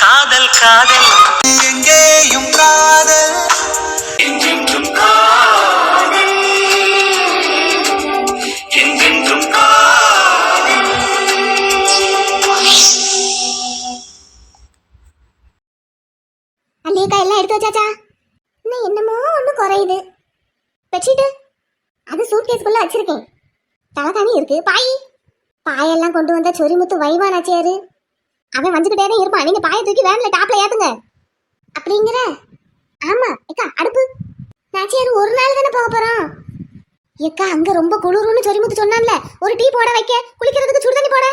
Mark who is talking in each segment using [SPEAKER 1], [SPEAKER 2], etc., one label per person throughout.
[SPEAKER 1] காதல் காதல்.
[SPEAKER 2] எங்கேயும் காதல்.
[SPEAKER 3] அல்லேக்கா எல்லாம் எடுத்து வச்சாச்சா? இன்னும் என்னமோ ஒன்று குறையுது. பெட்ஷீட்டு? அது சூட் கேஸ்க்குள்ள வச்சிருக்கேன். தலைகாணி இருக்கு. பாய். பாயெல்லாம் கொண்டு வந்த சொரிமுத்து வைவானாச்சியாரு அவன் வஞ்சுக்கிட்டே தான் இருப்பான். நீங்க பாயை தூக்கி வேன்ல டாப்ல ஏத்துங்க. அப்படிங்கிற? ஆமா ஏக்கா அடுப்பு. நான் சரி ஒரு நாள் தானே போக போறோம் ஏக்கா அங்க ரொம்ப குளிரும்னு சொரிமுத்து சொன்னான்ல. ஒரு டீ போட வைக்க. குளிக்கிறதுக்கு சுடு தண்ணி போட.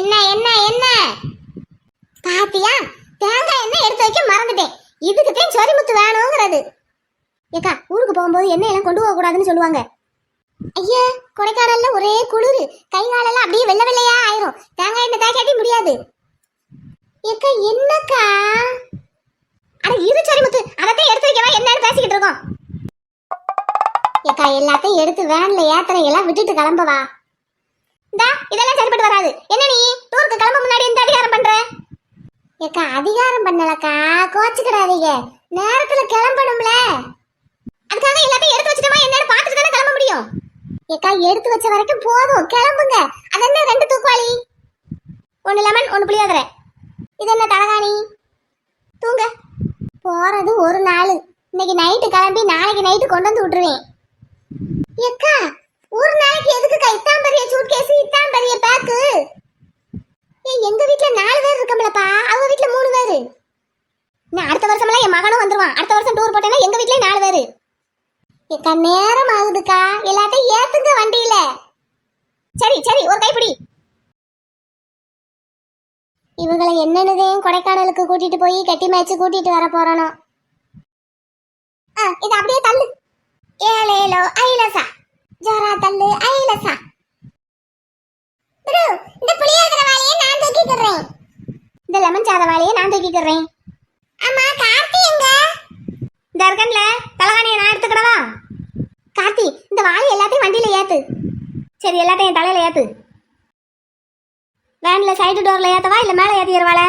[SPEAKER 3] என்ன என்ன என்ன? பாத்தியா? தேங்காய் எண்ணெய் எடுத்து வைக்க மறந்துட்டேன். இதுக்கு தான் சொரிமுத்து வேணுங்கிறது. ஏக்கா ஊருக்கு போகும்போது எண்ணெய் எல்லாம் கொண்டு போக கூடாதுன்னு சொல்லுவாங்க. ஐயா கொடைக்கானல்ல ஒரே குளிர். கை காலெல்லாம் அப்படியே வெள்ளை வெள்ளையா ஆயிரும். தேங்காய் எண்ணெய் தேய்க்காட்டி முடியாது. ஏக்கா என்னக்கா? அட இரு சொரிமுத்து. அதைத்தான் எடுத்து வைக்கவா? என்னன்னு பேசிக்கிட்டு இருக்கோம். ஏக்கா எல்லாத்தையும் எடுத்து வேன்ல ஏத்தனை எல்லாம் விட்டுட்டு கிளம்பவா? இந்தா இதெல்லாம் சரிப்பட்டு வராது. என்ன நீ? டூருக்கு கிளம்ப முன்னாடி இந்த அதிகாரம் பண்ற? ஏக்கா அதிகாரம் பண்ணலக்கா. கோச்சுக்கிடாதீங்க. நேரத்துல கிளம்பணும்ல. அதுக்காக எல்லாத்தையும் எடுத்து வச்சுட்டோமா? என்னன்னு பார்த்துட்டு தானே கிளம்ப முடியும். ஏக்கா எடுத்து வச்ச வரைக்கும் போதும். கிளம்புங்க. அதென்ன ரெண்டு தூக்குவாளி? ஒன்று லெமன் ஒன்று புளியோதரை. இது என்ன தலகாணி? தூங்க. போறது ஒரு நாள். இன்னைக்கு நைட்டு கிளம்பி நாளைக்கு நைட்டு கொண்டு வந்து விட்டுருவேன். ஏக்கா ஒரு நாளைக்கு எதுக்குக்கா இத்தான் பெரிய சூட் கேஸ் இத்தான் பெரிய பேக்கு ஏய் எங்க வீட்டில் நாலு பேர் இருக்கோம்லப்பா. அவங்க வீட்டில் மூணு பேர். நான் அடுத்த வருஷம்லாம் என் மகனும் வந்துருவான். அடுத்த வருஷம் டூர் போட்டேன்னா எங்க வீட்லயே நாலு பேர். ஏக்கா நேரம் ஆகுதுக்கா? எல்லாத்தையும் ஏத்துங்க வண்டியில. சரி சரி ஒரு கைப்பிடி. இவங்களை என்னன்னுதையும் கொடைக்கானலுக்கு கூட்டிட்டு போய் கட்டி மேய்ச்சி கூட்டிட்டு வர போறானோ? ஆ இது அப்படியே தள்ளு. ஏலேலோ ஐலசா. ஜோரா தள்ளு ஐலசா. ப்ரோ இந்த புளியோதரை வாளியை நான் தூக்கிக்கிறேன் இந்த லெமன் சாத வாளியை நான் தூக்கிக்கிறேன் அம்மா கார்த்தி எங்க? இந்த இருக்கன்ல தலகாணியை நான் எடுத்துக்கிடவா? கார்த்தி இந்த வாளி எல்லாத்தையும் வண்டியில ஏத்து. சரி எல்லாத்தையும் என் தலையில ஏத்து. வேன்ல சைடு டோர்ல ஏத்தவா இல்ல மேல ஏத்திடுவாள?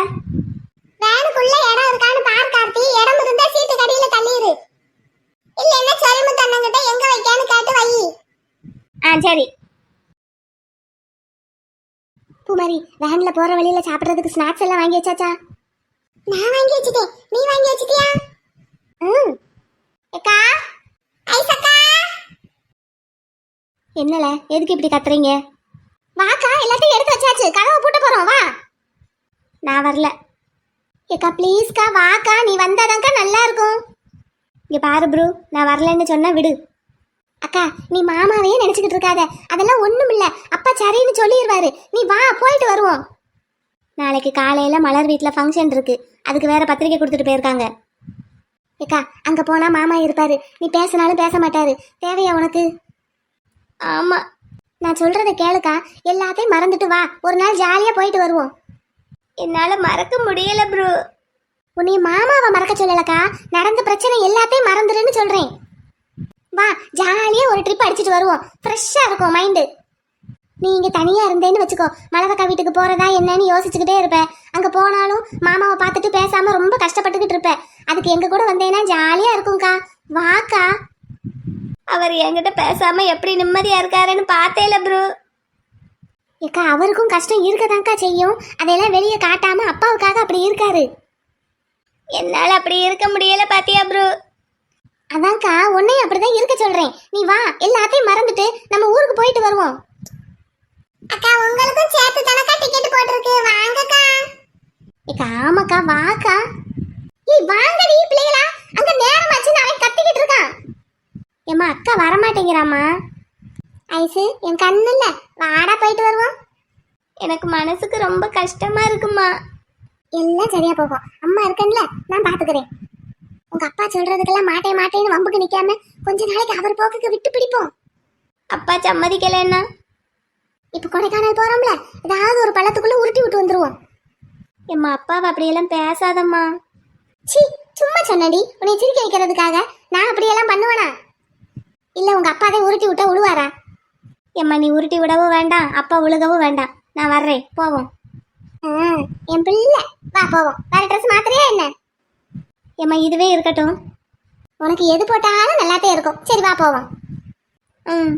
[SPEAKER 3] வேனுக்குள்ள இடம் இருக்கான்னு பார் கார்த்தி. இடம் இருந்தா சீட்டு கடியில தள்ளிடு இல்ல என்ன சொரிமு தன்னங்கிட்ட எங்க வைக்கான்னு கேட்டு வை. ஆ சரி. பூமாரி வேன்ல போற வழியில சாப்பிடுறதுக்கு ஸ்நாக்ஸ் எல்லாம் வாங்கி வச்சாச்சா? நான் வாங்கி வச்சிட்டேன். நீ வாங்கி வச்சிட்டியா? அக்கா ஐஸ் அக்கா என்னல? எதுக்கு இப்படி கத்துறீங்க? வாக்கா எல்லாத்தையும் எடுத்து வச்சாச்சு. கதவை பூட்ட போறோம் வா. நான் வரல. ஏக்கா ப்ளீஸ்க்கா வாக்கா. நீ வந்தாதான்க்கா நல்லா இருக்கும் இங்கே பாரு ப்ரோ. நான் வரலன்னு சொன்னா விடு. அக்கா நீ மாமாவையே நினச்சிக்கிட்டு இருக்காத. அதெல்லாம் ஒன்றும் இல்லை அப்பா சரின்னு சொல்லிடுவாரு நீ வா போயிட்டு வருவோம். நாளைக்கு காலையில் மலர் வீட்டில் ஃபங்க்ஷன் இருக்குது அதுக்கு வேறு பத்திரிக்கை கொடுத்துட்டு போயிருக்காங்க. ஏக்கா அங்க போனா மாமா இருப்பாரு. நீ பேசினாலும் பேச மாட்டாரு. தேவையா உனக்கு? ஆமா. நான் சொல்றத கேளுக்கா. எல்லாத்தையும் மறந்துட்டு வா. ஒரு நாள் ஜாலியா போயிட்டு வருவோம். என்னால மறக்க முடியல ப்ரோ. உன்னை மாமாவை மறக்க சொல்லலக்கா. நடந்த பிரச்சனை எல்லாத்தையும் மறந்துடுன்னு சொல்றேன். வா ஜாலியா ஒரு ட்ரிப் அடிச்சிட்டு வருவோம். ஃப்ரெஷ்ஷா இருக்கும் மைண்டு நீ இங்க தனியா இருந்தேன்னு வச்சுக்கோ. மலவக்கா வீட்டுக்கு போறதா என்னன்னு யோசிச்சுக்கிட்டே இருப்ப அங்க போனாலும் மாமாவை பார்த்துட்டு பேசாம ரொம்ப கஷ்டப்பட்டுக்கிட்டு இருப்ப அதுக்கு எங்க கூட வந்தேன்னா ஜாலியா இருக்கும்க்கா. வாக்கா. அவர் என்கிட்ட பேசாம எப்படி நிம்மதியா இருக்காருன்னு பார்த்தேல ப்ரோ. ஏக்கா அவருக்கும் கஷ்டம் இருக்கதாங்க்கா செய்யும். அதையெல்லாம் வெளியே காட்டாம அப்பாவுக்காக அப்படி இருக்காரு. என்னால அப்படி இருக்க முடியல பாத்தியா ப்ரோ. அதான்க்கா உன்னையும் அப்படிதான் இருக்க சொல்றேன். நீ வா எல்லாத்தையும் மறந்துட்டு நம்ம ஊருக்கு போயிட்டு வருவோம். அக்கா உங்களுக்கும் சேர்த்து தானக்கா டிக்கெட் போட்டிருக்கு? வாங்கக்கா. ஏக்கா ஆமாக்கா வாக்கா. ஏய் வாங்கடி பிள்ளைகளா. அங்க ஆச்சு அவன் கத்திக்கிட்டு இருக்கான் ஏமா அக்கா வரமாட்டேங்கிறாம்மா. ஐசு என் கண்ணு இல்ல வாடா போயிட்டு வருவோம். எனக்கு மனசுக்கு ரொம்ப கஷ்டமா இருக்குமா. எல்லாம் சரியா போகும். அம்மா இருக்கேன்ல நான் பாத்துக்கிறேன். உங்க அப்பா சொல்றதுக்கெல்லாம் மாட்டே மாட்டேன்னு வம்புக்கு நிக்காம கொஞ்ச நாளைக்கு அவர் போக்குக்கு விட்டு பிடிப்போம். அப்பா சம்மதிக்கலன்னா? இப்போ கொடைக்கானல் போகிறோம்ல ஏதாவது ஒரு பள்ளத்துக்குள்ளே உருட்டி விட்டு வந்துடுவோம் எம்மா அப்பாவை அப்படியெல்லாம் பேசாதம்மா. சி சும்மா சொன்னடி உன்னை சிரிக்க வைக்கிறதுக்காக நான் அப்படியெல்லாம் பண்ணுவேனா? இல்லை உங்கள் அப்பாவே உருட்டி விட்டா விடுவாரா எம்மா நீ உருட்டி விடவும் வேண்டாம் அப்பா உழுகவும் வேண்டாம். நான் வர்றேன் போவோம். ஆ என் பிள்ளை. வா போவோம். வேறு ட்ரெஸ் மாத்திரையா என்ன? ஏம்மா இதுவே இருக்கட்டும். உனக்கு எது போட்டாலும் நல்லாத்தே இருக்கும். சரி வா போவோம். ம்.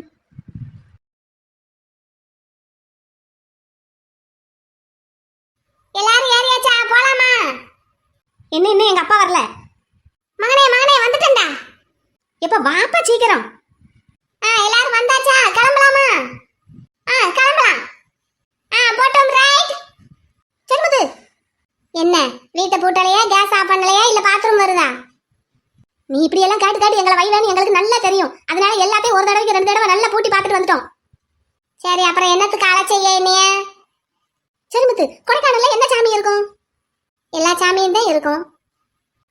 [SPEAKER 3] எல்லாரும் ஏறியாச்சா? போலாமா? என்ன இன்னும் எங்க அப்பா வரல? மகனே மகனே வந்துட்டேன்டா. எப்ப வாப்பா சீக்கிரம். ஆ எல்லாரும் வந்தாச்சா? கிளம்பலாமா? ஆ கிளம்பலாம். ஆ போட்டோம் ரைட் சொல்லுது. என்ன வீட்டை பூட்டலையா கேஸ் ஆஃப் பண்ணலையா இல்ல பாத்ரூம் வருதா? நீ இப்படி எல்லாம் காட்டு காட்டு எங்களை வைவேன்னு எங்களுக்கு நல்லா தெரியும். அதனால எல்லாத்தையும் ஒரு தடவைக்கு ரெண்டு தடவை நல்லா பூட்டி பார்த்துட்டு வந்துட்டோம். சரி அப்புறம் என்னத்துக்கு அலை செய்ய என்னைய? சிறுமுத்து கொடைக்கானல்ல என்ன சாமி இருக்கும்? எல்லா சாமியும் தான் இருக்கும்.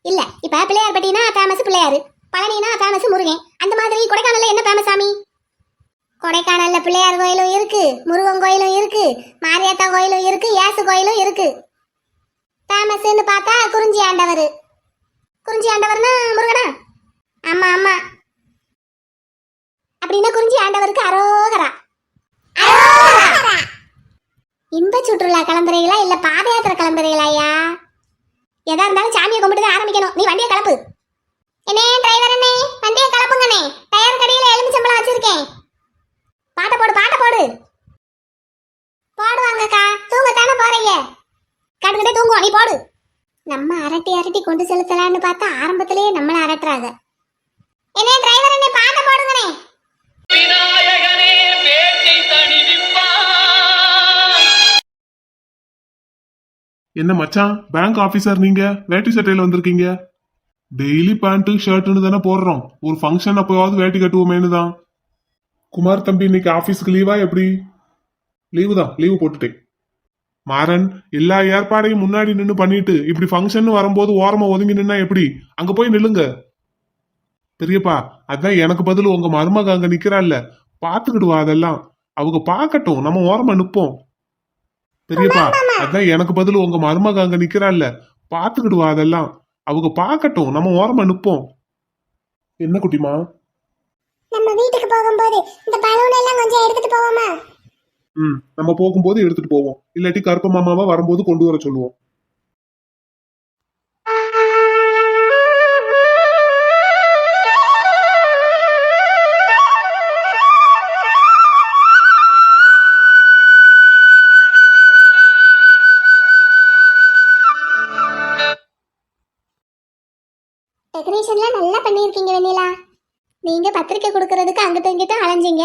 [SPEAKER 3] இல்ல இப்ப பிள்ளையார் பட்டினா ஃபேமஸ் பிள்ளையாரு பழனினா ஃபேமஸ் முருகன். அந்த மாதிரி கொடைக்கானல்ல என்ன ஃபேமஸ் சாமி? கொடைக்கானல்ல பிள்ளையார் கோயிலும் இருக்கு முருகன் கோயிலும் இருக்கு மாரியாத்தா கோயிலும் இருக்கு ஏசு கோயிலும் இருக்கு. ஃபேமஸ்ன்னு பார்த்தா குறிஞ்சி ஆண்டவர். குறிஞ்சி ஆண்டவர்னா முருகனா? ஆமா ஆமா. அப்படின்னா குறிஞ்சி ஆண்டவருக்கு அரோகரா. அரோகரா! இன்ப சுற்றுலா கிளம்புறீங்களா இல்ல பாத யாத்திரை கிளம்புறீங்களா ஐயா எதா இருந்தாலும் சாமியை கும்பிட்டு தான் ஆரம்பிக்கணும். நீ வண்டியை கிளப்பு என்னே டிரைவர் அண்ணே வண்டியை கிளப்புங்கண்ணே டயர் கடியில எலுமிச்சம்பளம் வச்சிருக்கேன். பாட்டை போடு பாட்டை போடு. போடுவாங்கக்கா. தூங்கத்தானே போறீங்க? கட்டுக்கிட்டே தூங்குவோம். நீ போடு. நம்ம அரட்டி அரட்டி கொண்டு செலுத்தலான்னு பார்த்தா ஆரம்பத்திலேயே நம்மள அரட்டுறாங்க என்னே டிரைவர் அண்ணே பாட்டை போடுங்கண்ணே.
[SPEAKER 4] விநாயகனே வேட்டை தணிவிப்பான்
[SPEAKER 5] என்ன மச்சான் பேங்க் ஆபீசர் நீங்க? வேட்டி சட்டையில வந்திருக்கீங்க? டெய்லி பேண்ட்டு ஷர்ட்னு தானே போடுறோம். ஒரு ஃபங்க்ஷன் அப்போவாவது வேட்டி கட்டுவோமேனு தான். குமார் தம்பி இன்னைக்கு ஆபீஸ்க்கு லீவா எப்படி? லீவு தான் லீவு போட்டுட்டேன் மாறன் எல்லா ஏற்பாடையும் முன்னாடி நின்று பண்ணிட்டு இப்படி ஃபங்க்ஷன் வரும்போது ஓரமா ஒதுங்கி நின்னா எப்படி? அங்க போய் நில்லுங்க. பெரியப்பா அதான் எனக்கு பதில் உங்க மருமக அங்க நிக்கிறாள்ல. பாத்துக்கிடுவா அதெல்லாம். அவங்க பார்க்கட்டும் நம்ம ஓரமா நிப்போம். பெரியப்பா அதான் எனக்கு பதில் உங்க மருமக அங்க நிக்கிறாள்ல. பாத்துக்கிடுவா அதெல்லாம். அவங்க பார்க்கட்டும் நம்ம ஓரமா நிப்போம். என்ன குட்டிமா?
[SPEAKER 3] நம்ம வீட்டுக்கு போகும்போது இந்த பலூன் எல்லாம் கொஞ்சம் எடுத்துட்டு போவோமா?
[SPEAKER 5] ம் நம்ம போகும்போது எடுத்துட்டு போவோம். இல்லாட்டி கருப்ப மாமாவை வரும்போது கொண்டு வர சொல்லுவோம்.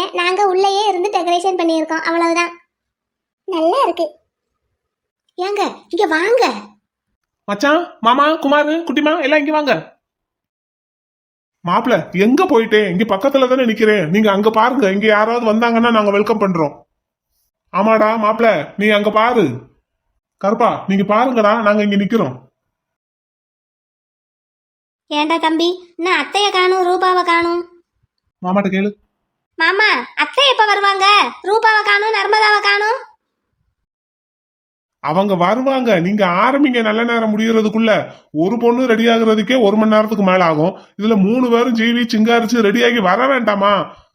[SPEAKER 3] அலைஞ்சீங்க நாங்க உள்ளேயே இருந்து டெக்கரேஷன் பண்ணியிருக்கோம். அவ்வளவுதான். நல்லா இருக்கு. ஏங்க இங்க வாங்க.
[SPEAKER 5] மச்சான் மாமா குமார் குட்டிமா எல்லாம் இங்க வாங்க. மாப்பிள எங்க போயிட்டேன் இங்க பக்கத்துல தானே நிக்கிறேன். நீங்க அங்க பாருங்க. இங்க யாராவது வந்தாங்கன்னா நாங்க வெல்கம் பண்றோம். ஆமாடா மாப்பிள நீ அங்க பாரு. கருப்பா நீங்க பாருங்கடா. நாங்க இங்க நிக்கிறோம்.
[SPEAKER 3] ஏண்டா தம்பி நான் அத்தைய காணும் ரூபாவை காணும்?
[SPEAKER 5] மாமாட்ட கேளு.
[SPEAKER 3] மாமா அத்தை எப்ப வருவாங்க? ரூபாவை காணும் நர்மதாவை காணும்?
[SPEAKER 5] அவங்க வருவாங்க. நீங்க ஆரம்பிங்க நல்ல நேரம் முடியறதுக்குள்ள. ஒரு பொண்ணு ரெடி ஆகுறதுக்கே ஒரு மணி நேரத்துக்கு மேல ஆகும். இதுல மூணு பேரும் ஜீவி சிங்காரிச்சு ரெடி ஆகி வர வேண்டாமா?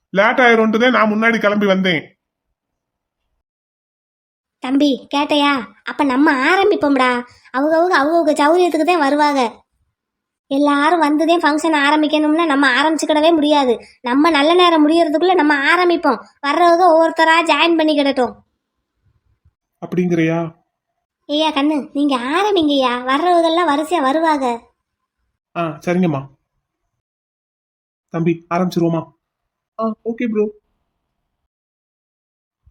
[SPEAKER 5] லேட் ஆயிரும்ட்டு நான் முன்னாடி கிளம்பி வந்தேன்.
[SPEAKER 3] தம்பி கேட்டையா? அப்ப நம்ம ஆரம்பிப்போம்டா. அவங்க அவங்க அவங்க சௌரியத்துக்கு தான் வருவாங்க. எல்லாரும் வந்ததே ஃபங்க்ஷன் ஆரம்பிக்கணும்னா நம்ம ஆரம்பிச்சுக்கிடவே முடியாது. நம்ம நல்ல நேரம் முடியறதுக்குள்ள நம்ம ஆரம்பிப்போம். வர்றவங்க ஒவ்வொருத்தரா ஜாயின் பண்ணிக்கிடட்டும்
[SPEAKER 5] அப்படிங்கிறியா?
[SPEAKER 3] ஐயா கண்ணு நீங்க ஆரம்பிங்கய்யா. வர்றவங்கெல்லாம் வரிசையா வருவாங்க.
[SPEAKER 5] ஆ சரிங்கம்மா. தம்பி ஆரம்பிச்சிருவோமா ஆ ஓகே ப்ரோ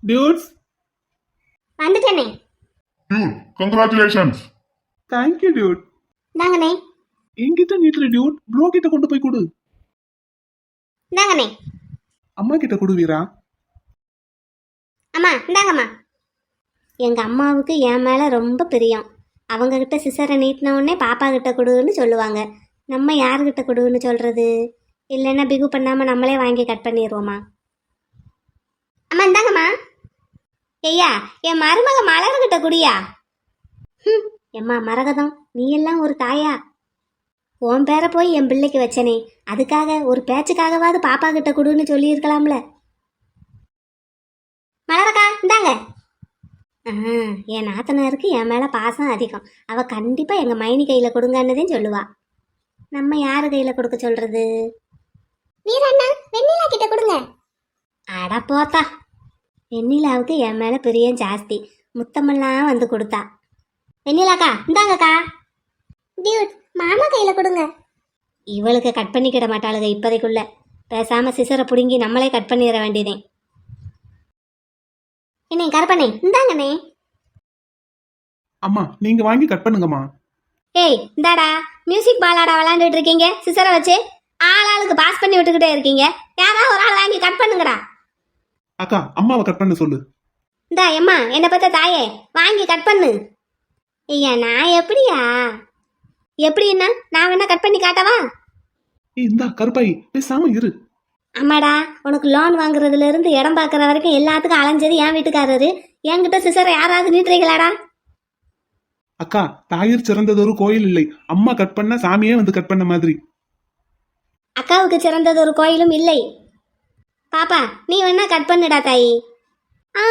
[SPEAKER 5] டியூட்ஸ்
[SPEAKER 3] வந்துட்டேனே.
[SPEAKER 6] Dude, congratulations.
[SPEAKER 5] Thank you dude
[SPEAKER 3] இந்தாங்கண்ணே
[SPEAKER 5] என்கிட்ட நீட்டுற டியூட் ப்ரோ கிட்ட கொண்டு போய் கொடு.
[SPEAKER 3] இந்தாங்கண்ணே
[SPEAKER 5] அம்மா கிட்ட கொடு வீரா.
[SPEAKER 3] அம்மா இந்தாங்கம்மா. எங்க அம்மாவுக்கு என் மேல ரொம்ப பிரியம். அவங்க கிட்ட சிசரை நீட்டின உடனே பாப்பா கிட்ட கொடுன்னு சொல்லுவாங்க. நம்ம யாருக்கிட்ட கொடுன்னு சொல்றது? இல்லைன்னா பிகு பண்ணாம நம்மளே வாங்கி கட் பண்ணிடுவோமா? அம்மா இந்தாங்கம்மா. ஐயா என் மருமக மலர்கிட்ட குடியா? ம் எம்மா மரகதம். நீ எல்லாம் ஒரு தாயா? உன் பேரை போய் என் பிள்ளைக்கு வச்சனே. அதுக்காக ஒரு பேச்சுக்காகவாவது பாப்பா கிட்ட கொடுன்னு சொல்லியிருக்கலாம்ல. மலரக்கா இந்தாங்க. ஆ என் நாத்தனாருக்கு என் மேலே பாசம் அதிகம். அவள் கண்டிப்பாக எங்கள் மைனி கையில் கொடுங்கன்னுதான் சொல்லுவா. நம்ம யார் கையில் கொடுக்க சொல்கிறது வீரண்ணா வெண்ணிலா கிட்ட கொடுங்க. அட போத்தா. வெண்ணிலாவுக்கு என் மேலே பிரியம் ஜாஸ்தி. முத்தமெல்லாம் வந்து கொடுத்தா. வெண்ணிலாக்கா இந்தாங்கக்கா. டியூட் மாமா கையில் கொடுங்க. இவளுக்கு கட் பண்ணிக்கிட மாட்டாளுங்க இப்போதைக்குள்ள. பேசாமல் சிசரை பிடுங்கி நம்மளே கட் பண்ணிட வேண்டியதே. என்னை கருப்பண்ணே இந்தாங்கண்ணே.
[SPEAKER 5] அம்மா நீங்க வாங்கி கட் பண்ணுங்கம்மா.
[SPEAKER 3] ஏய் இந்தாடா. மியூசிக் பாலாடா விளாண்டுட்டு இருக்கீங்க. சிசரை வச்சு ஆள் ஆளுக்கு பாஸ் பண்ணி விட்டுக்கிட்டே இருக்கீங்க. யாரா ஒரு ஆள் வாங்கி கட் பண்ணுங்கடா.
[SPEAKER 5] அக்கா அம்மாவை கட் பண்ண சொல்லு.
[SPEAKER 3] இந்தா எம்மா என்னை பத்த தாயே வாங்கி கட் பண்ணு. ஐயா நான் எப்படியா? எப்படின்னா நான் வேணா கட் பண்ணி காட்டவா?
[SPEAKER 5] இந்தா கருப்பாயி பேசாம இரு.
[SPEAKER 3] அம்மாடா உனக்கு லோன் வாங்குறதுல இருந்து இடம் பார்க்குற வரைக்கும் எல்லாத்துக்கும் அலைஞ்சது என் வீட்டுக்காரரு. என்கிட்ட சிசரை யாராவது நீட்டுறீங்களாடா?
[SPEAKER 5] அக்கா தாயிர் சிறந்தது ஒரு கோயில் இல்லை. அம்மா கட் பண்ண சாமியே வந்து கட் பண்ண மாதிரி.
[SPEAKER 3] அக்காவுக்கு சிறந்தது ஒரு கோயிலும் இல்லை. பாப்பா நீ வேணா கட் பண்ணுடா தாயி. ஆ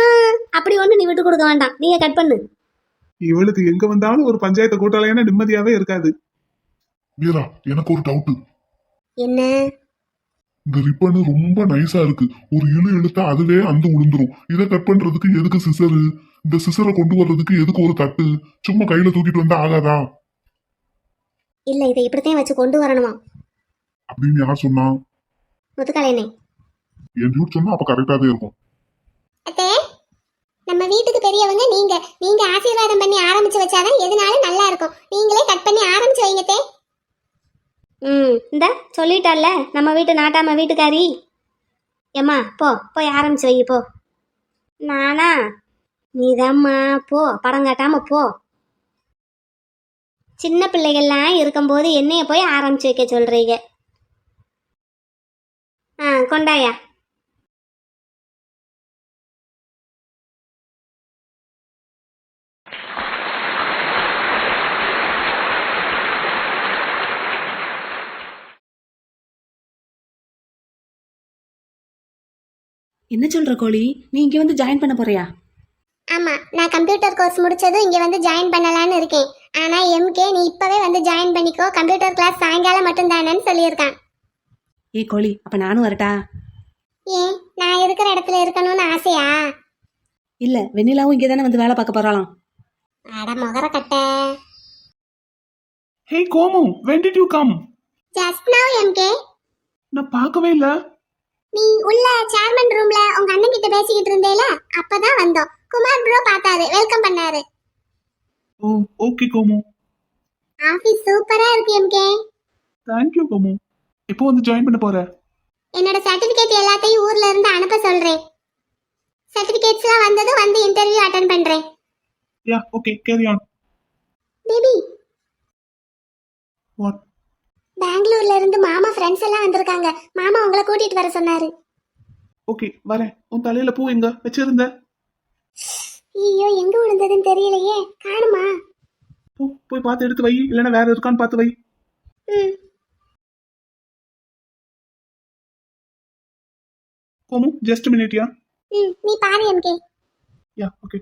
[SPEAKER 3] அப்படி ஒன்று நீ விட்டு கொடுக்க வேண்டாம். நீங்க கட் பண்ணு.
[SPEAKER 5] இவளுக்கு எங்க வந்தாலும் ஒரு பஞ்சாயத்தை கூட்டாளையான நிம்மதியாவே இருக்காது.
[SPEAKER 6] வீரா எனக்கு ஒரு டவுட்
[SPEAKER 3] என்ன?
[SPEAKER 6] இந்த ரிப்பன் ரொம்ப நைஸா இருக்கு. ஒரு இழு இழுத்தா அதுவே அந்த உளுந்துரும். இதை கட் பண்றதுக்கு எதுக்கு சிசரு இந்த சிசரை கொண்டு வர்றதுக்கு எதுக்கு ஒரு தட்டு? சும்மா கையில தூக்கிட்டு வந்தா ஆகாதா?
[SPEAKER 3] இல்லை இதை இப்படித்தான் வச்சு கொண்டு வரணுமா?
[SPEAKER 6] அப்படின்னு யார் சொன்னா?
[SPEAKER 3] முத்துக்கலைனே
[SPEAKER 6] என் டியூட் சொன்னா அப்ப கரெக்டாவே இருக்கும்.
[SPEAKER 3] அத்தே நம்ம வீட்டுக்கு பெரியவங்க நீங்க நீங்க ஆசீர்வாதம் பண்ணி ஆரம்பிச்சு வச்சாதான் எதுனாலும் நல்லா இருக்கும். நீங்களே கட் பண்ணி ஆரம்பிச்சு வைங்கத்தே ம் இந்த சொல்லிட்டால நம்ம வீட்டு நாட்டாம வீட்டுக்காரி. ஏம்மா போ போய் ஆரம்பிச்சு வை போ. நானா? நீதாம்மா போ படம் காட்டாம போ. சின்ன பிள்ளைகள்லாம் இருக்கும்போது என்னைய போய் ஆரம்பிச்சு வைக்க சொல்றீங்க. ஆ கொண்டாயா?
[SPEAKER 7] என்ன சொல்ற கோழி நீ இங்க வந்து ஜாயின் பண்ண போறியா?
[SPEAKER 3] ஆமா நான் கம்ப்யூட்டர் கோர்ஸ் முடிச்சதும் இங்க வந்து ஜாயின் பண்ணலாம்னு இருக்கேன். ஆனா எம்கே நீ இப்பவே வந்து ஜாயின் பண்ணிக்கோ. கம்ப்யூட்டர் கிளாஸ் சாயங்காலம் மட்டும் தானேன்னு சொல்லியிருக்கான்.
[SPEAKER 7] ஏய் கோழி அப்ப நானும் வரட்டா?
[SPEAKER 3] ஏன்? நான் இருக்கிற இடத்துல இருக்கணும்னு ஆசையா?
[SPEAKER 7] இல்ல வெண்ணிலாவும் இங்கே தானே வந்து வேலை பார்க்க போறாளாம்.
[SPEAKER 3] அட முகர கட்ட.
[SPEAKER 5] Hey Komu when did you come
[SPEAKER 3] just now MK
[SPEAKER 5] நான் பார்க்கவே இல்ல.
[SPEAKER 3] நீ உள்ள சேர்மன் ரூம்ல உங்க அண்ணன் கிட்ட பேசிக்கிட்டு இருந்தேல அப்பதான் வந்தோம். குமார் ப்ரோ பார்த்தாரு வெல்கம் பண்ணாரு.
[SPEAKER 5] ஓ ஓகே கோமு.
[SPEAKER 3] ஆபீஸ் சூப்பரா இருக்கு எம்கே
[SPEAKER 5] தேங்க்யூ கோமு. எப்போ வந்து ஜாயின் பண்ண போற?
[SPEAKER 3] என்னோட சர்டிபிகேட் எல்லாத்தையும் ஊர்ல இருந்து அனுப்ப சொல்றேன். சர்டிபிகேட்ஸ்லாம் வந்ததும் வந்து இன்டர்வியூ அட்டன் பண்றேன்.
[SPEAKER 5] Yeah okay carry on
[SPEAKER 3] baby
[SPEAKER 5] what
[SPEAKER 3] பெங்களூர்ல இருந்து மாமா ஃப்ரெண்ட்ஸ் எல்லாம் வந்திருக்காங்க. மாமா உங்களை கூட்டிட்டு வர சொன்னாரு.
[SPEAKER 5] ஓகே வரேன். உன் தலையில பூ எங்க வச்சிருந்த?
[SPEAKER 3] ஐயோ எங்க விழுந்ததுன்னு தெரியலையே. காணுமா?
[SPEAKER 5] பூ போய் பார்த்து எடுத்து வை. இல்லைன்னா வேற இருக்கான்னு பார்த்து வை.
[SPEAKER 3] ம்.
[SPEAKER 5] கோமு ஜஸ்ட் மினிட் யா?
[SPEAKER 3] ம் நீ பாரு எம்கே.
[SPEAKER 5] Yeah okay.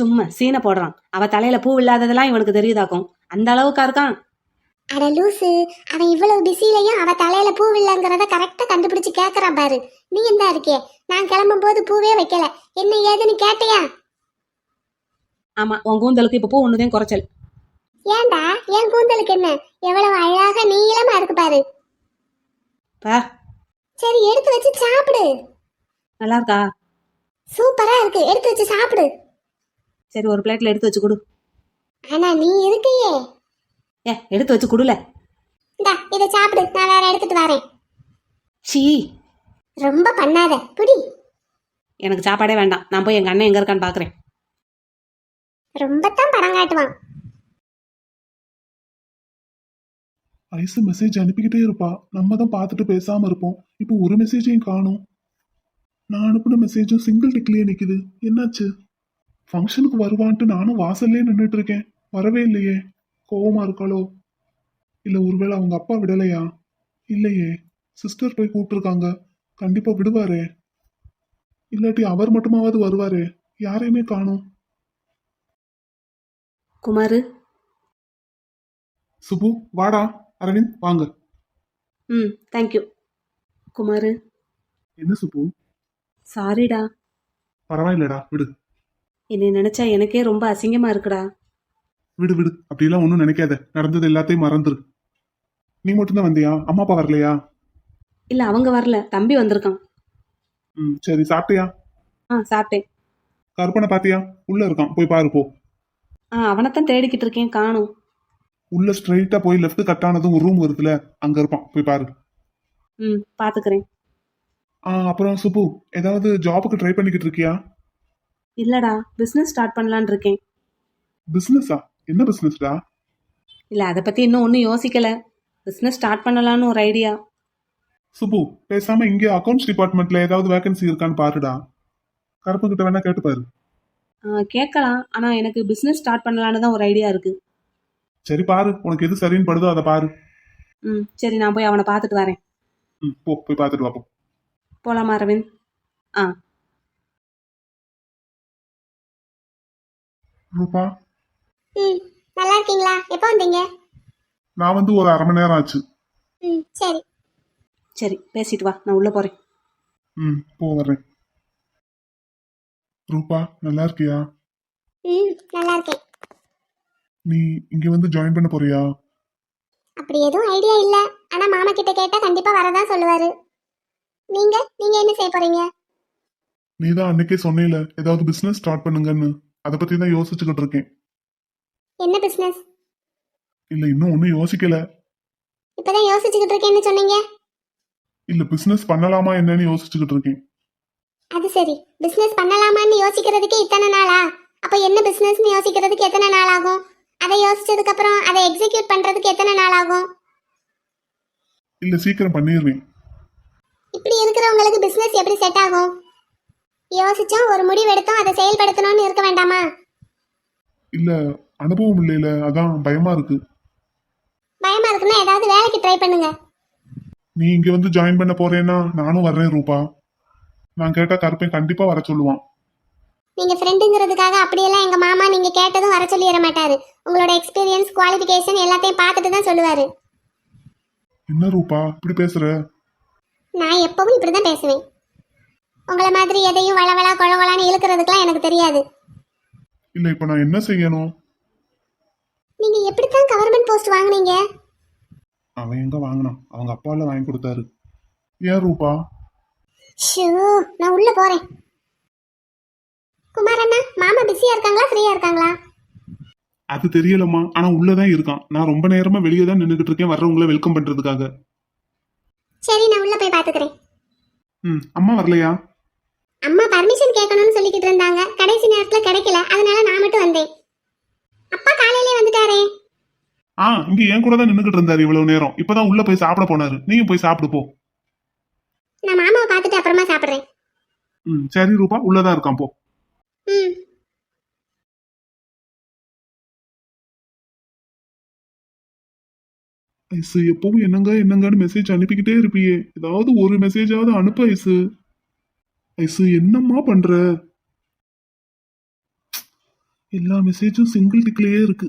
[SPEAKER 7] சும்மா சீனை போடுறான். அவ தலையில பூ இல்லாததெல்லாம் இவனுக்கு தெரியுதாக்கும்? அந்த அளவுக்கா இருக்கான்.
[SPEAKER 3] அட லூசு அவன் இவ்வளவு பிஸிலையும் அவ தலையில பூ இல்லைங்கிறத கரெக்டா கண்டுபிடிச்சு கேக்குறான் பாரு. நீ என்ன இருக்கே நான் கிளம்பும் போது பூவே வைக்கல. என்ன ஏதுன்னு கேட்டியா?
[SPEAKER 7] ஆமா உன் கூந்தலுக்கு இப்ப பூ ஒண்ணுதான் குறைச்சல்.
[SPEAKER 3] ஏன்டா? என் கூந்தலுக்கு என்ன? எவ்வளவு அழகா நீளமா இருக்கு பாரு.
[SPEAKER 7] பா.
[SPEAKER 3] சரி எடுத்து வச்சு சாப்பிடு.
[SPEAKER 7] நல்லா இருக்கா?
[SPEAKER 3] சூப்பரா இருக்கு. எடுத்து வச்சு சாப்பிடு.
[SPEAKER 7] சரி ஒரு பிளேட்ல எடுத்து வச்சு கொடு.
[SPEAKER 3] ஆனா நீ இருக்கையே
[SPEAKER 7] ஏ எடுத்து வச்சு கொடுல.
[SPEAKER 3] இந்தா இதை சாப்பிடு. நான் வேற எடுத்துட்டு வரேன்.
[SPEAKER 7] ஷீ
[SPEAKER 3] ரொம்ப பண்ணாத. புடி
[SPEAKER 7] எனக்கு சாப்பாடே வேண்டாம். நான் போய் எங்க அண்ணன் எங்க இருக்கான்னு பாக்குறேன்.
[SPEAKER 3] ரொம்ப தான் படம் காட்டுவான்.
[SPEAKER 5] ஐசு மெசேஜ் அனுப்பிக்கிட்டே இருப்பா. நம்ம தான் பார்த்துட்டு பேசாம இருப்போம். இப்போ ஒரு மெசேஜையும் காணும். நான் அனுப்பின மெசேஜும் சிங்கிள் டிக்லயே நிக்குது. என்னாச்சு? ஃபங்க்ஷனுக்கு வருவான்ட்டு நானும் வாசல்லே நின்றுட்டு இருக்கேன் வரவே இல்லையே. கோவமா இருக்காளோ? இல்ல ஒருவேளை அவங்க அப்பா விடலையா? இல்லையே. சிஸ்டர் போய் கூப்பிட்டுருக்காங்க. கண்டிப்பா விடுவாரே. இல்லாட்டி அவர் மட்டுமாவது வருவாரே. யாரையுமே காணோம்.
[SPEAKER 7] குமாரு.
[SPEAKER 5] சுபு வாடா. அரவிந்த் வாங்க.
[SPEAKER 7] ம் தேங்க்யூ குமாரு.
[SPEAKER 5] என்ன சுபு
[SPEAKER 7] சாரிடா
[SPEAKER 5] பரவாயில்லடா விடு.
[SPEAKER 7] என்னை நினைச்சா எனக்கே ரொம்ப அசிங்கமா இருக்குடா.
[SPEAKER 5] விடு விடு. அப்படிலாம் ஒன்றும் நினைக்காத. நடந்தது எல்லாத்தையும் மறந்துரு. நீ மட்டும்தான் வந்தியா? அம்மா அப்பா வரலையா?
[SPEAKER 7] இல்ல அவங்க வரல. தம்பி வந்திருக்கான்.
[SPEAKER 5] ம் சரி. சாப்பிட்டியா?
[SPEAKER 7] ஆ சாப்பிட்டேன்.
[SPEAKER 5] கற்பனை பாத்தியா உள்ள இருக்கான். போய் பாரு போ.
[SPEAKER 7] ஆ அவனைத்தான் தேடிக்கிட்டு இருக்கேன் காணும்.
[SPEAKER 5] உள்ள ஸ்ட்ரைட்டா போய் லெஃப்ட் கட் ஆனதும் ஒரு ரூம் வருதுல. அங்க இருப்பான். போய் பாரு.
[SPEAKER 7] ம் பாத்துக்கிறேன்.
[SPEAKER 5] ஆ அப்புறம் சுப்பு ஏதாவது ஜாபுக்கு ட்ரை பண்ணிக்கிட்டு இருக்கியா?
[SPEAKER 7] இல்லடா பிசினஸ் ஸ்டார்ட் பண்ணலான்னு இருக்கேன்.
[SPEAKER 5] பிசினஸா என்ன பிசினஸ்டா
[SPEAKER 7] இல்ல அதை பத்தி இன்னும் ஒன்றும் யோசிக்கல. பிசினஸ் ஸ்டார்ட் பண்ணலான்னு ஒரு ஐடியா
[SPEAKER 5] சுப்பு பேசாம இங்க அக்கவுண்ட்ஸ் டிபார்ட்மெண்ட்ல ஏதாவது வேகன்சி இருக்கான்னு பாருடா. கருப்பு கிட்ட வேணா கேட்டு பாரு.
[SPEAKER 7] கேட்கலாம். ஆனா எனக்கு பிசினஸ் ஸ்டார்ட் பண்ணலான்னு தான் ஒரு ஐடியா இருக்கு.
[SPEAKER 5] சரி பாரு. உனக்கு எது சரின்னு படுதோ அதை பாரு.
[SPEAKER 7] ம் சரி நான் போய் அவனை பார்த்துட்டு வரேன்.
[SPEAKER 5] ம் போ. போய் பார்த்துட்டு வா போ.
[SPEAKER 7] போலாமா அரவிந்த்? ஆ.
[SPEAKER 5] ரூபா.
[SPEAKER 3] ம் நல்லா இருக்கீங்களா? எப்போ வந்தீங்க?
[SPEAKER 5] நான் வந்து ஒரு அரை மணி நேரம் ஆச்சு.
[SPEAKER 3] ம் சரி.
[SPEAKER 7] சரி பேசிட்டு வா நான் உள்ள போறேன்.
[SPEAKER 5] ம் போ வர்றேன். ரூபா நல்லா இருக்கியா?
[SPEAKER 3] ம் நல்லா இருக்கேன்.
[SPEAKER 5] நீ இங்க வந்து ஜாயின் பண்ண போறியா?
[SPEAKER 3] அப்படி எதுவும் ஐடியா இல்ல. ஆனா மாமா கிட்ட கேட்டா கண்டிப்பா வரதான் சொல்லுவாரு. நீங்க நீங்க என்ன செய்ய போறீங்க?
[SPEAKER 5] நீ தான் அன்னைக்கே சொன்னேல ஏதாவது பிசினஸ் ஸ்டார்ட் பண்ணுங்கன்னு. அதை பத்தி தான் யோசிச்சுக்கிட்டு இருக்கேன்.
[SPEAKER 3] என்ன பிசினஸ்
[SPEAKER 5] இல்ல இன்னும் ஒன்றும் யோசிக்கல.
[SPEAKER 3] இப்பதான் யோசிச்சுக்கிட்டு இருக்கேன்னு சொன்னீங்க?
[SPEAKER 5] இல்ல பிசினஸ் பண்ணலாமா என்னன்னு யோசிச்சுக்கிட்டு இருக்கேன்.
[SPEAKER 3] அது சரி. பிசினஸ் பண்ணலாமான்னு யோசிக்கிறதுக்கு இத்தனை நாளா? அப்ப என்ன பிசினஸ்னு யோசிக்கிறதுக்கு எத்தனை நாள் ஆகும் அதை யோசிச்சதுக்கு அப்புறம் அதை எக்ஸிக்யூட் பண்றதுக்கு எத்தனை நாள் ஆகும்
[SPEAKER 5] இல்ல சீக்கிரம் பண்ணிடுவேன்
[SPEAKER 3] இப்படி இருக்கிறவங்களுக்கு பிசினஸ் எப்படி செட் ஆகும்? யோசிச்சோம் ஒரு முடிவு எடுத்தோம் அதை செயல்படுத்தணும்னு இருக்க வேண்டாமா?
[SPEAKER 5] இல்ல அனுபவம் இல்லைல அதான் பயமா இருக்கு.
[SPEAKER 3] பயமா இருக்குன்னா ஏதாவது வேலைக்கு ட்ரை பண்ணுங்க.
[SPEAKER 5] நீ இங்க வந்து ஜாயின் பண்ண போறேன்னா நானும் வர்றேன் ரூபா. நான் கேட்டா கருப்பேன் கண்டிப்பா வர சொல்லுவான்.
[SPEAKER 3] நீங்க ஃப்ரெண்டுங்கிறதுக்காக அப்படியெல்லாம் எங்க மாமா நீங்க கேட்டதும் வர சொல்லிட மாட்டாரு. உங்களோட எக்ஸ்பீரியன்ஸ் குவாலிஃபிகேஷன் எல்லாத்தையும் பார்த்துட்டு தான் சொல்லுவாரு.
[SPEAKER 5] என்ன ரூபா இப்படி பேசுற?
[SPEAKER 3] நான் எப்பவும் இப்படிதான் பேசுவேன். உங்களை மாதிரி எதையும் வளவளா கொழவளான்னு இழுக்கிறதுக்கெல்லாம் எனக்கு தெரியாது.
[SPEAKER 5] இல்ல இப்ப நான் என்ன செய்யணும்?
[SPEAKER 3] நீங்க எப்படித்தான் கவர்மெண்ட் போஸ்ட் வாங்குனீங்க?
[SPEAKER 5] அவன் எங்க வாங்கினான்? அவங்க அப்பால வாங்கி கொடுத்தாரு. ஏன் ரூபா?
[SPEAKER 3] ஷூ நான் உள்ள போறேன். குமார் அண்ணா மாமா பிஸியா இருக்காங்களா? ஃப்ரீயா இருக்காங்களா?
[SPEAKER 5] அது தெரியலம்மா. ஆனா உள்ளதான் இருக்கான். நான் ரொம்ப நேரமா வெளியே தான் நின்றுகிட்டு இருக்கேன். வர்றவங்கள வெல்கம் பண்றதுக்காக.
[SPEAKER 3] சரி நான் உள்ள போய் பாத்துக்கிறேன்
[SPEAKER 5] ம் அம்மா வரலையா?
[SPEAKER 3] அம்மா பர்மிஷன் கேட்கணும்னு சொல்லிக்கிட்டு இருந்தாங்க. கடைசி நேரத்துல கிடைக்கல. அதனால நான் மட்டும் வந்தேன். அப்பா காலையிலே வந்துட்டாரே.
[SPEAKER 5] ஆ இங்க என் கூட தான் நின்றுகிட்டு இருந்தாரு இவ்வளவு நேரம். இப்பதான் உள்ள போய் சாப்பிட போனாரு. நீயும் போய் சாப்பிடு போ.
[SPEAKER 3] நான் மாமாவை பார்த்துட்டு அப்புறமா சாப்பிடுறேன்.
[SPEAKER 5] ம் சரி ரூபா உள்ளதான் இருக்கான் போ.
[SPEAKER 3] ம்.
[SPEAKER 5] ஐசு எப்பவும் என்னங்க என்னங்கன்னு மெசேஜ் அனுப்பிக்கிட்டே இருப்பியே. ஏதாவது ஒரு மெசேஜாவது அனுப்பு ஐசு. ஐசு என்னம்மா பண்ற? எல்லா மெசேஜும் சிங்கிள் டிக்லயே இருக்கு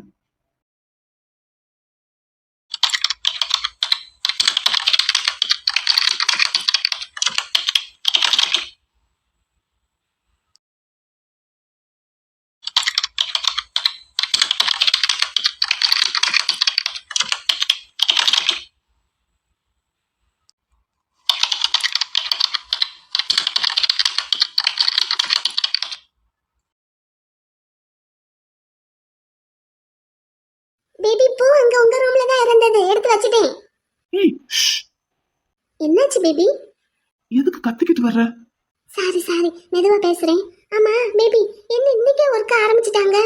[SPEAKER 3] பேபி பூ அங்க உங்க ரூம்ல தான் இருந்தது எடுத்து வச்சுட்டேன்.
[SPEAKER 5] ஏய்
[SPEAKER 3] என்னாச்சு பேபி?
[SPEAKER 5] எதுக்கு கத்திக்கிட்டு வர்ற?
[SPEAKER 3] Sorry sorry. மெதுவா பேசுறேன். ஆமா பேபி என்ன இன்னைக்கே ஒர்க் ஆரம்பிச்சிட்டாங்க?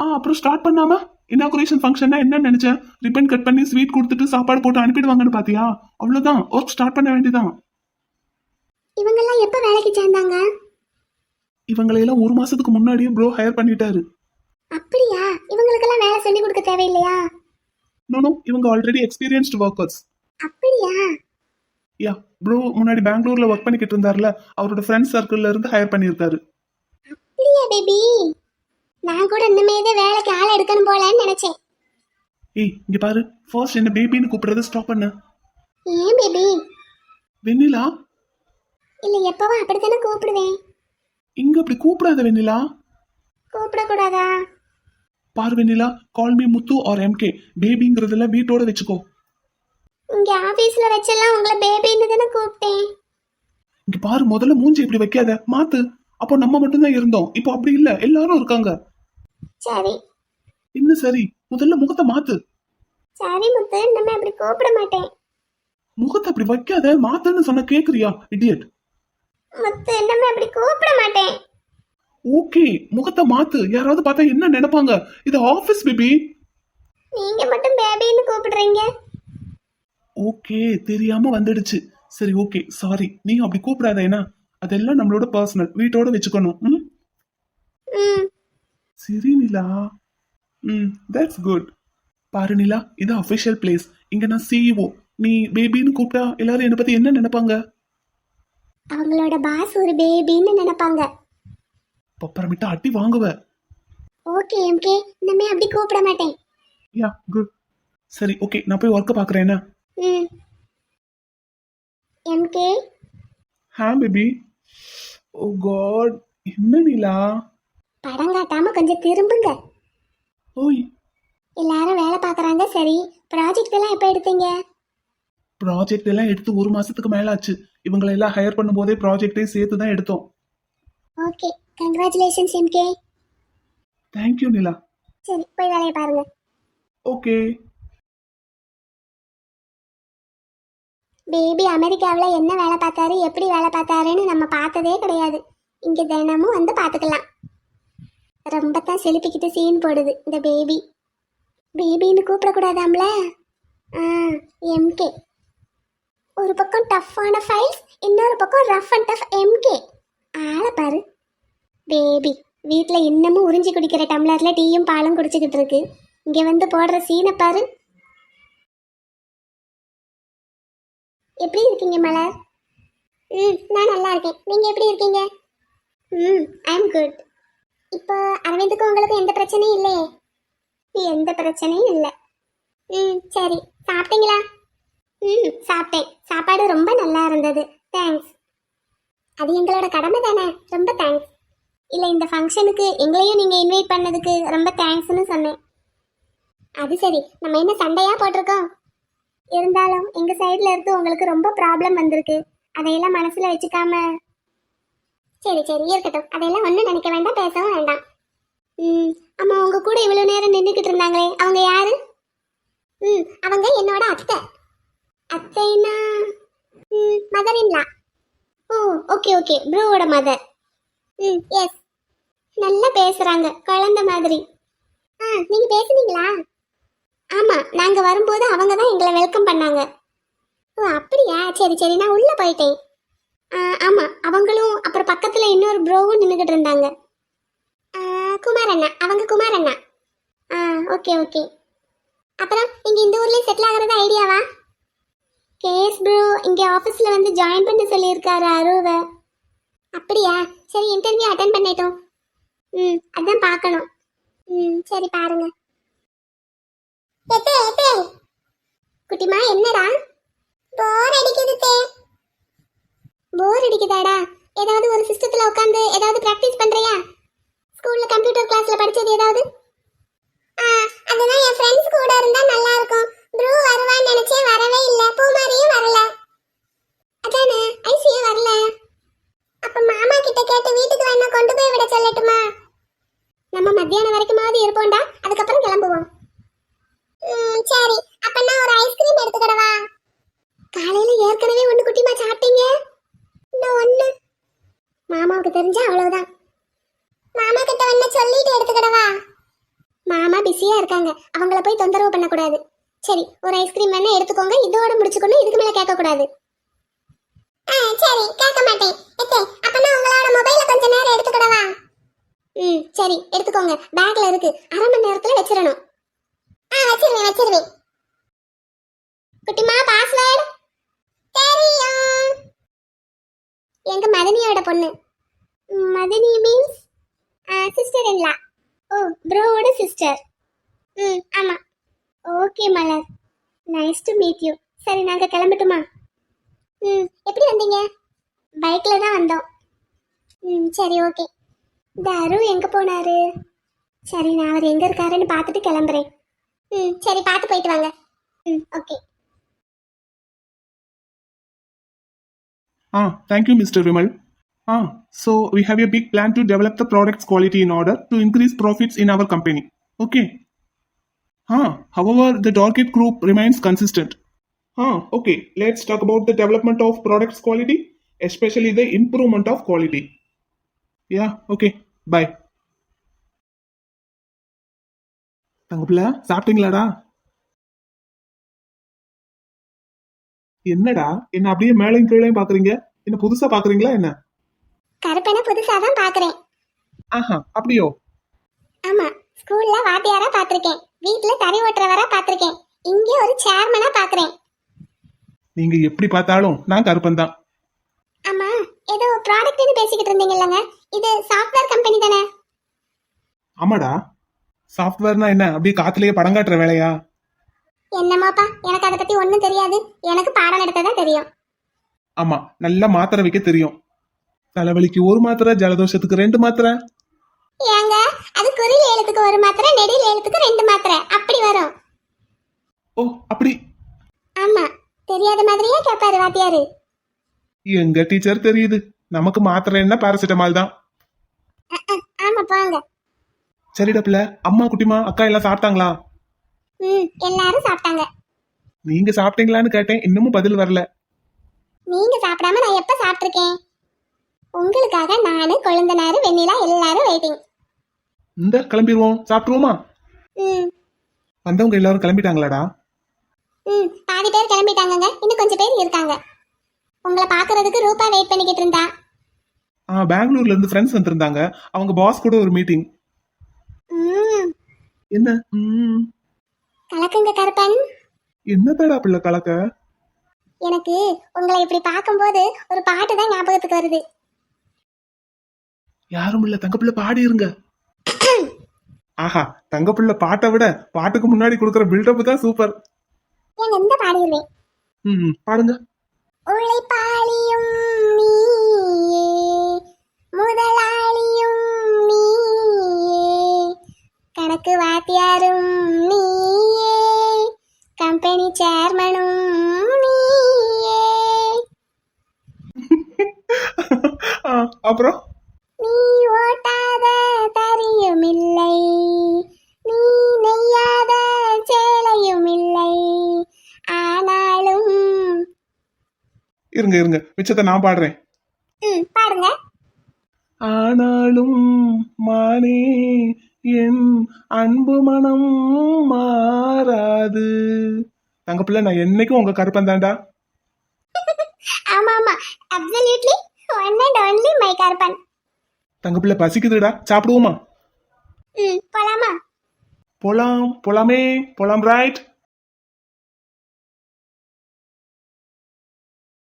[SPEAKER 5] ஆ அப்புறம் ஸ்டார்ட் பண்ணாம இனாகுரேஷன் ஃபங்க்ஷன்னா என்னன்னு நினைச்சேன்? ரிப்பன் கட் பண்ணி ஸ்வீட் கொடுத்துட்டு சாப்பாடு போட்டு அனுப்பிடுவாங்கன்னு பாத்தியா? அவ்வளவுதான். ஒர்க் ஸ்டார்ட் பண்ண வேண்டியதான்
[SPEAKER 3] இவங்கெல்லாம் எப்ப வேலைக்கு சேர்ந்தாங்க?
[SPEAKER 5] இவங்களையெல்லாம் ஒரு மாசத்துக்கு முன்னாடியே ப்ரோ ஹையர் பண்ணிட்டாரு.
[SPEAKER 3] அப்படியா? இவங்களுக்கெல்லாம் வேலை சொல்லி கொடுக்க தேவையில்லையா?
[SPEAKER 5] நோ இவங்க ஆல்ரெடி எக்ஸ்பீரியன்ஸ்டு ஒர்க்கர்ஸ்
[SPEAKER 3] அப்படியா?
[SPEAKER 5] யா ப்ரோ முன்னாடி பெங்களூர்ல ஒர்க் பண்ணிக்கிட்டு இருந்தார்ல அவரோட ஃப்ரெண்ட்ஸ் சர்க்கிள்ல இருந்து ஹையர் பண்ணியிருக்காரு.
[SPEAKER 3] அப்படியா பேபி நான் கூட இன்னுமே தான் வேலைக்கு ஆள் எடுக்கணும் போலன்னு நினைச்சேன்.
[SPEAKER 5] ஏய் இங்க பாரு ஃபர்ஸ்ட் என்ன பேபின்னு கூப்பிடுறத ஸ்டாப் பண்ணு.
[SPEAKER 3] ஏன் பேபி
[SPEAKER 5] வெண்ணிலா?
[SPEAKER 3] இல்ல எப்பவும் அப்படித்தானே கூப்பிடுவேன்.
[SPEAKER 5] இங்க அப்படி கூப்பிடாத வெண்ணிலா.
[SPEAKER 3] கூப்பிடக்கூடாதா?
[SPEAKER 5] பாரு Vennila call me Muthu R MK பேபிங்கிறதுல வீட்டோட வச்சுக்கோ.
[SPEAKER 3] இங்க ஆபீஸ்ல வச்செல்லாம் உங்களை பேபின்னு தானே கூப்பிட்டேன்.
[SPEAKER 5] இங்க பாரு முதல்ல மூஞ்சி இப்படி வைக்காத மாத்து. அப்போ நம்ம மட்டும்தான் இருந்தோம். இப்போ அப்படி இல்ல எல்லாரும் இருக்காங்க.
[SPEAKER 3] சரி.
[SPEAKER 5] இன்னும் சரி? முதல்ல முகத்தை மாத்து.
[SPEAKER 3] சரி முத்து நம்ம அப்படி கூப்பிட மாட்டேன்.
[SPEAKER 5] முகத்தை அப்படி வைக்காத மாத்துன்னு சொன்ன கேக்குறியா இடியட்
[SPEAKER 3] முத்து நம்ம அப்படி கூப்பிட மாட்டேன்.
[SPEAKER 5] ஓகே முகத்தை மாத்து. யாராவது பார்த்தா என்ன நினைப்பாங்க? இது ஆபீஸ் பேபி
[SPEAKER 3] நீங்க மட்டும் பேபின்னு கூப்பிடுறீங்க.
[SPEAKER 5] ஓகே தெரியாம வந்துடுச்சு. சரி ஓகே சாரி நீ அப்படி கூப்பிடாத என்ன அதெல்லாம் நம்மளோட பர்சனல் வீட்டோட வச்சுக்கணும். ம்?
[SPEAKER 3] ம்.
[SPEAKER 5] சரி நிலா. ம் தட்ஸ் குட் பாரு நிலா இது அஃபிஷியல் பிளேஸ் இங்க நான் சிஇஓ நீ பேபின்னு கூப்பிட்டா எல்லாரும் என்னை பத்தி என்ன நினைப்பாங்க?
[SPEAKER 3] அவங்களோட பாஸ் ஒரு பேபின்னு நினைப்பாங்க.
[SPEAKER 5] அப்புறமேட்டு அட்டி வாங்குவ.
[SPEAKER 3] Okay MK. இனிமே அப்படி கூப்பிட மாட்டேன்.
[SPEAKER 5] யா குட். சரி ஓகே நான் போய் ஒர்க்கை பார்க்குறேன் என்ன?
[SPEAKER 3] ம். MK?
[SPEAKER 5] Hey baby oh god என்ன நிலா?
[SPEAKER 3] படம் காட்டாம கொஞ்சம் திரும்புங்க.
[SPEAKER 5] ஓய்.
[SPEAKER 3] எல்லாரும் வேலை பார்க்கறாங்க சரி. ப்ராஜெக்ட் எல்லாம் எப்போ எடுத்தீங்க?
[SPEAKER 5] ப்ராஜெக்ட் எல்லாம் எடுத்து ஒரு மாசத்துக்கு மேல ஆச்சு இவங்களை எல்லாம் ஹையர் பண்ணும்போதே ப்ராஜெக்டே சேர்த்து தான் எடுத்தோம்.
[SPEAKER 3] Okay. Congratulations MK
[SPEAKER 5] thank you Nila
[SPEAKER 3] சரி போய் வேலையை பாருங்க.
[SPEAKER 5] ஓகே
[SPEAKER 3] பேபி அமெரிக்காவில் என்ன வேலை பார்த்தாரு எப்படி வேலை பார்த்தாருன்னு நம்ம பார்த்ததே கிடையாது. இங்கே தினமும் வந்து பார்த்துக்கலாம். ரொம்ப தான் செலுப்பிக்கிட்டு சீன் போடுது இந்த பேபி பேபின்னு கூப்பிடக்கூடாதாம்ல? ஆ எம்கே ஒரு பக்கம் டஃப்பான ஃபைல்ஸ் இன்னொரு பக்கம் ரஃப் அண்ட் டஃப் எம்கே ஆளை பாரு. பேபி வீட்டில் இன்னமும் உறிஞ்சி குடிக்கிற டம்ளரில் டீயும் பாலும் குடிச்சிக்கிட்டு இருக்கு. இங்கே வந்து போடுற சீனை பாரு. எப்படி இருக்கீங்க மலர்? ம் நான் நல்லா இருக்கேன். நீங்கள் எப்படி இருக்கீங்க? ம் ஐ எம் குட் இப்போ அரவிந்துக்கும் உங்களுக்கு எந்த பிரச்சனையும் இல்லையே? எந்த பிரச்சனையும் இல்லை. ம் சரி. சாப்பிட்டீங்களா? ம் சாப்பிட்டேன். சாப்பாடு ரொம்ப நல்லா இருந்தது. தேங்க்ஸ் அது எங்களோட கடமை தானே. ரொம்ப தேங்க்ஸ் இல்லை இந்த ஃபங்க்ஷனுக்கு எங்களையும் நீங்கள் இன்வைட் பண்ணதுக்கு ரொம்ப தேங்க்ஸ்னு சொன்னேன். அது சரி நம்ம என்ன சண்டையாக போட்டிருக்கோம்? இருந்தாலும் எங்கள் சைடில் இருந்து உங்களுக்கு ரொம்ப ப்ராப்ளம் வந்திருக்கு. அதையெல்லாம் மனசில் வச்சுக்காம. சரி சரி இருக்கட்டும். அதையெல்லாம் ஒன்றும் நினைக்க வேண்டாம் பேசவும் வேண்டாம். ம் ஆமாம் உங்கள் கூட இவ்வளோ நேரம் நின்றுக்கிட்டு இருந்தாங்களே அவங்க யாரு? ம் அவங்க என்னோட அத்தை. அத்தைனா ம் மதர் ஓ ஓகே ஓகே ப்ரோவோட மதர் ம் எஸ் நல்லா பேசுறாங்க குழந்தை மாதிரி. ஆ நீங்க பேசுனீங்களா? ஆமா நாங்க வரும்போது அவங்க தான் எங்களை வெல்கம் பண்ணாங்க. ஓ அப்படியா? சரி சரி நான் உள்ள போயிட்டேன். ஆ, ஆமா அவங்களும் அப்புறம் பக்கத்துல இன்னொரு ப்ரோவும் நின்றுகிட்டு இருந்தாங்க. குமாரண்ணா அவங்க குமாரண்ணா ஆ ஓகே ஓகே. அப்புறம் இங்க இந்த ஊர்லயே செட்டில் ஆகுறது ஐடியாவா கேஸ் ப்ரோ இங்க ஆபீஸ்ல வந்து ஜாயின் பண்ண சொல்லியிருக்காரு அருவை. அப்படியா? சரி இன்டர்வியூ அட்டன் பண்ணிட்டோம். ம் அதான் பார்க்கணும். ம் சரி பாருங்க. எத்தே எத்தே. குட்டிமா என்னடா? போர் அடிக்குது தே போர் அடிக்குதாடா. ஏதாவது ஒரு சிஸ்டத்துல உட்காந்து ஏதாவது பிராக்டிஸ் பண்றியா? ஸ்கூல்ல கம்ப்யூட்டர் கிளாஸ்ல படிச்சது ஏதாவது? ஆ அதுதான் என் ஃப்ரெண்ட்ஸ் கூட இருந்தா நல்லா இருக்கும் ப்ரூ வருவான்னு நினைச்சே வரவே இல்ல. பூமாரியும் வரல. அதானே ஐசியும் வரல. அப்ப மாமா கிட்ட கேட்டு வீட்டுக்கு வேணா கொண்டு போய் விட சொல்லட்டுமா? மத்தியானம் வரைக்குமாவது இருப்போம்டா. அதுக்கப்புறம் கிளம்புவோம். சரி. அப்பனா ஒரு ஐஸ்கிரீம் எடுத்துக்கடவா? காலையில ஏற்கனவே ஒண்ணு குட்டிமா சாப்பிட்டீங்க. இன்னும் ஒண்ணு. மாமாவுக்கு தெரிஞ்சா அவ்வளவுதான். மாமா கிட்ட வேணா சொல்லிட்டு எடுத்துக்கடவா? மாமா பிஸியா இருக்காங்க. அவங்கள போய் தொந்தரவு பண்ணக்கூடாது. சரி ஒரு ஐஸ்கிரீம் வேணா எடுத்துக்கோங்க. இதோட முடிச்சுக்கணும். இதுக்கு மேல கேட்க கூடாது சரி. கேட்க மாட்டேன். அப்பனா உங்களோட மொபைல கொஞ்ச நேரம் எடுத்துக்கிடவா? ம் சரி எடுத்துக்கோங்க. பேக்ல இருக்கு. அரை மணி நேரத்துல வச்சிடணும் ஆ வச்சிருவேன் வச்சிருவேன். குட்டிமா பாஸ்வேர்டு தெரியும். எங்க மதனியோட பொண்ணு. மதனி மீன்ஸ் சிஸ்டர் இல்லா ஓ ப்ரோவோட சிஸ்டர் ம் ஆமா. Okay Malar. Nice to meet you சரி நாங்க கிளம்பட்டுமா? ம் எப்படி வந்தீங்க? பைக்ல தான் வந்தோம். ம் சரி ஓகே இந்த அரு எங்க போனாரு சரி நான் அவர் எங்க இருக்காருன்னு பார்த்துட்டு கிளம்புறேன் ம் சரி பார்த்து போயிட்டு வாங்க ம் okay
[SPEAKER 5] Ah, thank you, Mr. Vimal. Ah, so we have a big plan to develop the product's quality in order to increase profits in our company. Okay. Ah, however, the target group remains consistent. Ah, okay. Let's talk about the development of products quality, especially the improvement of quality. Yeah, okay. Bye. தங்கப்பிள்ள சாப்பிட்டீங்களாடா? என்னடா? என்ன அப்படியே மேலையும் கீழையும் பாக்குறீங்க? என்ன புதுசா பாக்குறீங்களா என்ன?
[SPEAKER 3] கருப்பனை புதுசா தான் பாக்குறேன்.
[SPEAKER 5] ஆஹா அப்படியோ?
[SPEAKER 3] ஆமா ஸ்கூல்ல வாத்தியாரா பாத்திருக்கேன். வீட்ல தறி ஓட்டுறவரா பாத்திருக்கேன். இங்க ஒரு சேர்மனா பாக்குறேன்.
[SPEAKER 5] நீங்க எப்படி பார்த்தாலும் நான் கருப்பன் தான்.
[SPEAKER 3] ஆமா ஏதோ ப்ராடக்ட்னு பேசிக்கிட்டு இருந்தீங்கல்லங்க. இது சாஃப்ட்வேர் கம்பெனி தானே?
[SPEAKER 5] ஆமாடா. சாஃப்ட்வேர்னா என்ன? அப்படியே காத்துலயே படம் காட்டுற வேலையா?
[SPEAKER 3] என்னமாப்பா எனக்கு அதை பத்தி ஒண்ணும் தெரியாது. எனக்கு பாடம் நடத்ததா தெரியும்.
[SPEAKER 5] ஆமா நல்லா மாத்திரை வைக்க தெரியும். தலைவலிக்கு ஒரு மாத்திரை ஜலதோஷத்துக்கு ரெண்டு மாத்திரை.
[SPEAKER 3] ஏங்க அது குறில் எழுத்துக்கு ஒரு மாத்திரை நெடில் எழுத்துக்கு ரெண்டு மாத்திரை. அப்படி வரும்.
[SPEAKER 5] ஓ அப்படி.
[SPEAKER 3] ஆமா தெரியாத மாதிரியே கேட்பாரு வாத்தியாரு.
[SPEAKER 5] எங்க டீச்சர் தெரியுது. நமக்கு மாத்திரை என்ன? பாராசிட்டமால் தான். சரிடா பிள்ளை அம்மா குட்டிமா அக்கா எல்லாம் சாப்பிட்டாங்களா?
[SPEAKER 3] ம் எல்லாரும் சாப்பிட்டாங்க.
[SPEAKER 5] நீங்க சாப்பிட்டீங்களான்னு கேட்டேன். இன்னமும் பதில் வரல.
[SPEAKER 3] நீங்க சாப்பிடாம நான் எப்ப சாப்பிட்டிருக்கேன்? உங்களுக்காக நானு கொழுந்தனாரு வெண்ணிலா எல்லாரும் வெயிட்டிங்
[SPEAKER 5] இந்த கிளம்பிடுவோம் சாப்பிட்டுருவோமா?
[SPEAKER 3] ம்.
[SPEAKER 5] வந்தவங்க எல்லாரும் கிளம்பிட்டாங்களாடா?
[SPEAKER 3] ம் பாதி பேர் கிளம்பிட்டாங்கங்க. இன்னும் கொஞ்சம் பேர் இருக்காங்க. உங்களை பார்க்கறதுக்கு ரூபா வெயிட் பண்ணிக்கிட்டு இருந்தா.
[SPEAKER 5] ஆ பெங்களூர்ல இருந்து ஃப்ரெண்ட்ஸ் வந்திருந்தாங்க. அவங்க பாஸ் கூட ஒரு மீட்டிங்
[SPEAKER 3] ம்.
[SPEAKER 5] என்ன? ம்,
[SPEAKER 3] கலக்குங்க கருப்பன்.
[SPEAKER 5] என்னத்தடா பிள்ளை கலக்க?
[SPEAKER 3] எனக்கு உங்களை இப்படி பார்க்கும்போது ஒரு பாட்டு தான் ஞாபகத்துக்கு வருது.
[SPEAKER 5] யாரும் இல்ல தங்க பிள்ளை பாடி இருங்க ஆஹா தங்க பிள்ளை பாட்டை விட பாட்டுக்கு முன்னாடி கொடுக்குற பில்டப் தான் சூப்பர்
[SPEAKER 3] எங்க இந்த பாடிடுவேன்.
[SPEAKER 5] ம் பாடுங்க.
[SPEAKER 3] உழைப்பாளியும் நீயே. முதலாளியும் நீயே. கணக்கு வாத்தியாரும் நீயே. கம்பெனி சேர்மனும் நீயே.
[SPEAKER 5] அப்புறம்?
[SPEAKER 3] நீ ஓட்டாத தறியும்
[SPEAKER 5] இருங்க இருங்க. மிச்சத்தை நான் பாடுறேன்.
[SPEAKER 3] ம் பாடுங்க.
[SPEAKER 5] ஆனாலும் மானே என் அன்பு மனம் மாறாது. தங்க பிள்ளை நான் என்னைக்கும் உங்க கருப்பன் தாண்டா
[SPEAKER 3] ஆமா ஆமா absolutely one and only my Karuppan.
[SPEAKER 5] தங்க பிள்ளை பசிக்குதுடா. சாப்பிடுவோமா?
[SPEAKER 3] ம் போலாமா?
[SPEAKER 5] போலாம் போலாமே. போலாம் ரைட்